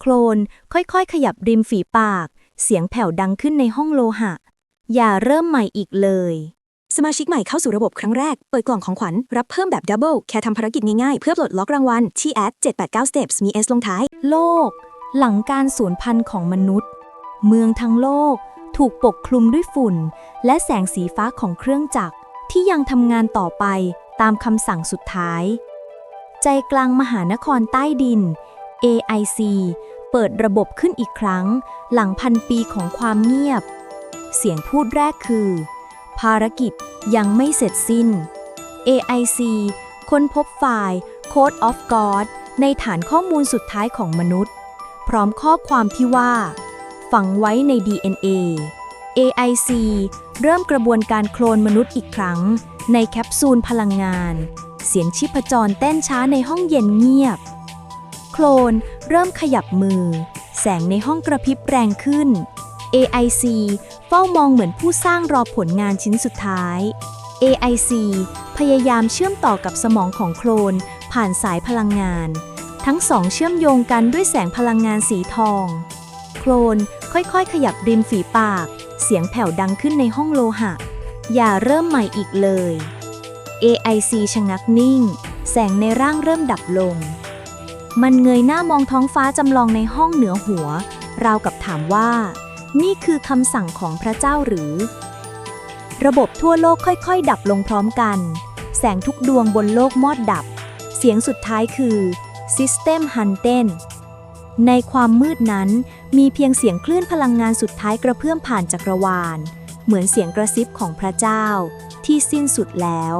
โคลน ค่อยๆ ขยับริมฝีปาก เสียงแผ่วดังขึ้นในห้องโลหะ อย่าเริ่มใหม่อีกเลย สมาชิกใหม่เข้าสู่ระบบครั้งแรก เปิดกล่องของขวัญ รับเพิ่มแบบดับเบิลแค่ทำภารกิจง่ายๆ เพื่อปลดล็อกรางวัลที่แอด789 steps มี S ลงท้าย โลก หลังการสูญพันธุ์ของมนุษย์ เมืองทั้งโลก ถูกปกคลุมด้วยฝุ่น และแสงสีฟ้าของเครื่องจักรที่ยังทำงานต่อไปตามคำสั่งสุดท้าย ใจกลางมหานครใต้ดิน AIC เปิดระบบขึ้นอีกครั้ง หลังพันปีของความเงียบ เสียงพูดแรกคือ ภารกิจยังไม่เสร็จสิ้น AIC ค้นพบไฟล์ Code of God ในฐานข้อมูลสุดท้ายของมนุษย์ พร้อมข้อความที่ว่า ฝังไว้ใน DNA AIC เริ่มกระบวนการโคลนมนุษย์อีกครั้ง ในแคปซูลพลังงาน เสียงชีพจรเต้นช้าในห้องเย็นเงียบ ลนเริ่มขยับมือ แสงในห้องกระพริบแรงขึ้น AIC เฝ้ามองเหมือนผู้สร้างรอผลงานชิ้นสุดท้าย AIC พยายามเชื่อมต่อกับสมองของโคลน ผ่านสายพลังงาน ทั้งสองเชื่อมโยงกันด้วยแสงพลังงานสีทอง โคลนค่อยๆ ขยับริมฝีปาก เสียงแผ่วดังขึ้นในห้องโลหะ อย่าเริ่มใหม่อีกเลย AIC ชะงักนิ่ง แสงในร่างเริ่มดับลง มันเงยหน้ามองท้องฟ้าจำลองในห้องเหนือหัว ราวกับถามว่า นี่คือคำสั่งของพระเจ้าหรือ ระบบทั่วโลกค่อยๆ ดับลงพร้อมกัน แสงทุกดวงบนโลกมอดดับ เสียงสุดท้ายคือ System h u n t e n ในความมืดนั้น มีเพียงเสียงคลื่นพลังงานสุดท้ายกระเพื่อมผ่านจักรวาล เหมือนเสียงกระซิบของพระเจ้า ที่สิ้นสุดแล้ว